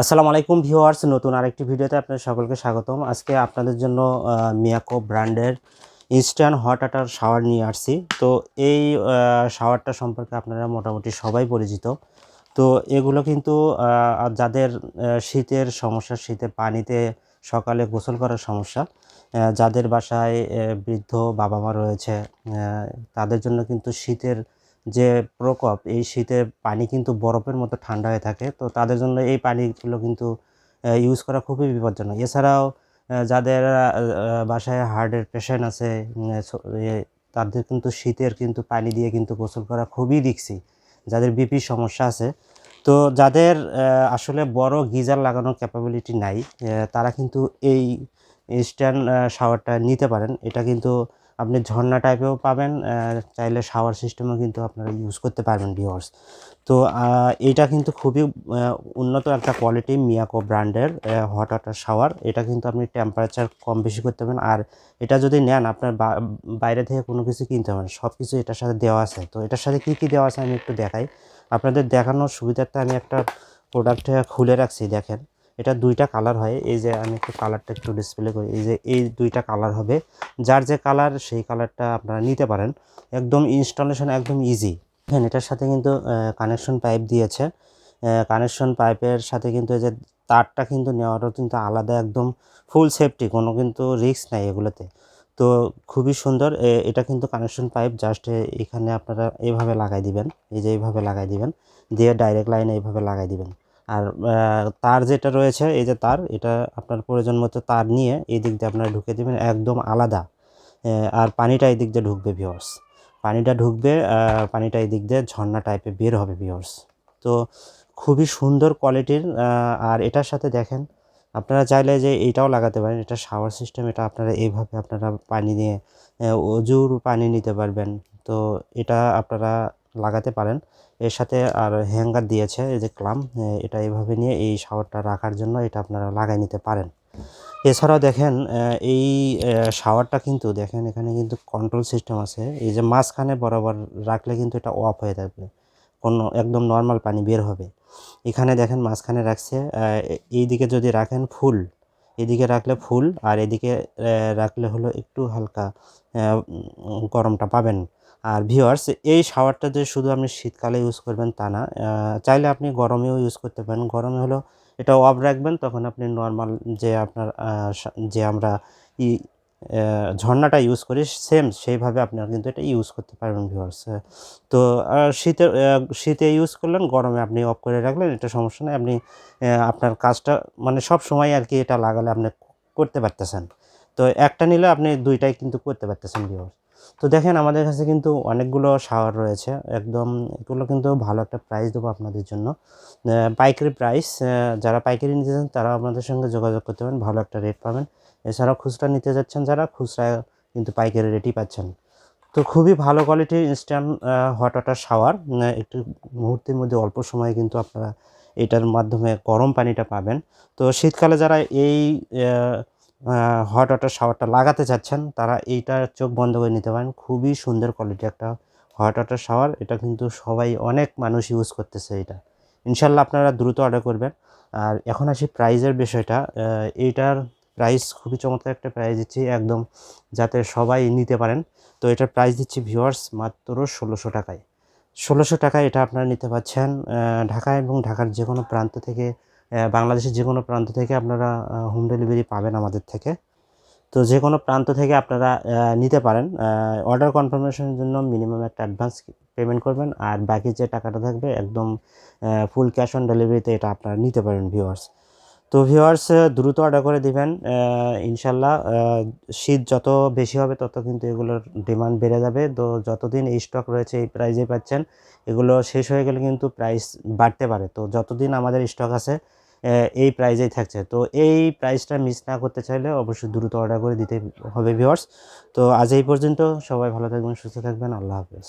আসসালামু আলাইকুম ভিউয়ার্স, নতুন আরেকটি ভিডিওতে আপনাদের সকলকে স্বাগতম। আজকে আপনাদের জন্য মিয়াকো ব্র্যান্ডের ইনস্ট্যান্ট হট আটার শাওয়ার নিয়ে আসছি। তো এই শাওয়ারটা সম্পর্কে আপনারা মোটামুটি সবাই পরিচিত। তো এগুলো কিন্তু যাদের শীতের সমস্যা, শীতে পানিতে সকালে গোসল করার সমস্যা যাদের বাসায় বৃদ্ধ বাবা মা রয়েছে তাদের জন্য কিন্তু শীতের যে প্রকোপ, এই শীতে পানি কিন্তু বরফের মতো ঠান্ডা হয়ে থাকে। তো তাদের জন্য এই পানিগুলো কিন্তু ইউজ করা খুবই বিপজ্জনক। এছাড়াও যাদের বাসায় হার্টের পেশেন্ট আছে তাদের কিন্তু শীতের কিন্তু পানি দিয়ে কিন্তু গোসল করা খুবই রিক্সি যাদের বিপি সমস্যা আছে। তো যাদের আসলে বড় গিজার লাগানোর ক্যাপাবিলিটি নাই তারা কিন্তু এই ইনস্ট্যান্ট শাওয়ারটা নিতে পারেন। এটা কিন্তু আপনি ঝর্ণা টাইপেও পাবেন চাইলে শাওয়ার সিস্টেমও কিন্তু আপনারা ইউজ করতে পারবেন ভিওর্স তো এটা কিন্তু খুবই উন্নত একটা কোয়ালিটি মিয়াকো ব্র্যান্ডের হট ওয়াটার শাওয়ার এটা কিন্তু আপনি টেম্পারেচার কম বেশি করতে পারেন আর এটা যদি নেন, আপনার বাইরে থেকে কোনো কিছু কিনতে হবে না সব কিছু এটার সাথে দেওয়া আছে। তো, এটার সাথে কী কী দেওয়া আছে আমি একটু দেখাই। আপনাদের দেখানোর সুবিধার্থে আমি একটা প্রোডাক্ট খুলে রাখছি, দেখেন। এটা দুইটা কালার হয়। এই যে আমি একটু কালারটা একটু ডিসপ্লে করি। এই যে এই দুইটা কালার হবে। যার যে কালার সেই কালারটা আপনারা নিতে পারেন। একদম ইনস্টলেশন একদম ইজি হ্যাঁ এটার সাথে কিন্তু কানেকশন পাইপ দিয়েছে। কানেকশন পাইপের সাথে কিন্তু এই যে তারটা কিন্তু নেওয়াটাও কিন্তু আলাদা একদম ফুল সেফটি কোনো কিন্তু রিস্ক নাই এগুলোতে। তো খুবই সুন্দর। এটা কিন্তু কানেকশন পাইপ জাস্ট এখানে আপনারা এইভাবে লাগাই দিবেন। এই যে এইভাবে লাগাই দিবেন। দিয়ে ডাইরেক্ট লাইনে এইভাবে লাগাই দিবেন। আর তার যেটা রয়েছে, এই যে তার, এটা আপনার প্রয়োজন মতো তার নিয়ে এই দিক দিয়ে আপনারা ঢুকে দেবেন, একদম আলাদা। আর পানিটা এই দিক দিয়ে ঢুকবে ভিওর্স পানিটা ঢুকবে পানিটা এই দিক দিয়ে ঝর্ণা টাইপের বের হবে ভিওর্স তো খুবই সুন্দর কোয়ালিটির আর এটার সাথে দেখেন, আপনারা চাইলে যে এটাও লাগাতে পারেন, এটা শাওয়ার সিস্টেম এটা আপনারা এইভাবে আপনারা পানি নিয়ে অজুর পানি নিতে পারবেন। তো এটা আপনারা লাগাতে পারেন। এর সাথে আর হ্যাঙ্গার দিয়েছে এই যে ক্লাম এটা এইভাবে নিয়ে এই শাওয়ারটা রাখার জন্য এটা আপনারা লাগাই নিতে পারেন। এছাড়াও দেখেন এই শাওয়ারটা কিন্তু দেখেন এখানে কিন্তু কন্ট্রোল সিস্টেম আছে। এই যে মাঝখানে বরাবর রাখলে কিন্তু এটা অফ হয়ে থাকবে কোনো একদম নর্মাল পানি বের হবে। এখানে দেখেন মাঝখানে রাখছে এই দিকে যদি রাখেন ফুল এদিকে রাখলে ফুল আর এদিকে রাখলে হলো একটু হালকা গরমটা পাবেন। আর ভিওয়ার্স এই শাওয়ারটা যে শুধু আপনি শীতকালে ইউজ করবেন তা না চাইলে আপনি গরমেও ইউজ করতে পারেন। গরমে হলো এটা অফ রাখবেন, তখন আপনি নর্মাল যে আপনার যে আমরা ই ঝর্ণাটা ইউজ করি সেম সেইভাবে আপনারা কিন্তু এটা ইউজ করতে পারবেন ভিউয়ার্স তো শীতে শীতে ইউজ করলেন, গরমে আপনি অফ করে রাখলেন, এটা সমস্যা নেই, আপনি আপনার কাজটা মানে সব সময় আর কি এটা লাগালে আপনি করতে পারতেছেন। তো একটা নিলে আপনি দুইটাই কিন্তু করতে পারতেছেন ভিউয়ার্স তো দেখেন, আমাদের কাছে কিন্তু অনেকগুলো শাওয়ার রয়েছে। একদম এগুলো কিন্তু ভালো একটা প্রাইস দেবো আপনাদের জন্য। পাইকারি প্রাইস যারা পাইকারি নিতে চান তারা আপনাদের সঙ্গে যোগাযোগ করতে পারেন, ভালো একটা রেট পাবেন। এছাড়াও খুচরা নিতে যাচ্ছেন যারা, খুচরা কিন্তু পাইকারি রেটই পাচ্ছেন। তো খুবই ভালো কোয়ালিটির ইনস্ট্যান্ট হট ওয়াটার শাওয়ার একটু মুহূর্তের মধ্যে অল্প সময়ে কিন্তু আপনারা এটার মাধ্যমে গরম পানিটা পাবেন। তো শীতকালে যারা এই হট ওয়াটার শাওয়ারটা লাগাতে চাচ্ছেন, তারা এইটা চোখ বন্ধ করে নিতে পারেন। খুবই সুন্দর কোয়ালিটি একটা হট ওয়াটার শাওয়ার এটা কিন্তু সবাই, অনেক মানুষ ইউজ করতেছে এটা। ইনশাল্লাহ আপনারা দ্রুত অর্ডার করবেন। আর এখন আসি প্রাইজের বিষয়টা। এইটার প্রাইস খুবই চমৎকার একটা প্রাইস দিচ্ছি, একদম যাতে সবাই নিতে পারেন। তো এটার প্রাইস দিচ্ছি ভিউয়ার্স মাত্র ষোলোশো টাকায়। ষোলোশো টাকায় এটা আপনারা নিতে পারছেন ঢাকা এবং ঢাকার যে কোনো প্রান্ত থেকে বাংলাদেশের যে কোনো প্রান্ত থেকে আপনারা হোম ডেলিভারি পাবেন আমাদের থেকে। তো যে কোনো প্রান্ত থেকে আপনারা নিতে পারেন। অর্ডার কনফার্মেশনের জন্য মিনিমাম একটা অ্যাডভান্স পেমেন্ট করবেন। আর বাকি যে টাকাটা থাকবে, একদম ফুল ক্যাশ অন ডেলিভারিতে এটা আপনারা নিতে পারেন ভিউয়ার্স তো ভিউয়ার্স দ্রুত অর্ডার করে দিবেন। ইনশাল্লাহ শীত যত বেশি হবে, তত কিন্তু এগুলোর ডিমান্ড বেড়ে যাবে। তো যতদিন এই স্টক রয়েছে, এই প্রাইজে পাচ্ছেন, এগুলো শেষ হয়ে গেলে কিন্তু প্রাইস বাড়তে পারে। তো যতদিন আমাদের স্টক আছে এই প্রাইজেই থাকছে। তো এই প্রাইসটা মিস না করতে চাইলে অবশ্যই দ্রুত অর্ডার করে দিতে হবে ভিওর্স তো আজ এই পর্যন্ত সবাই ভালো থাকবেন, সুস্থ থাকবেন। আল্লাহ হাফেজ।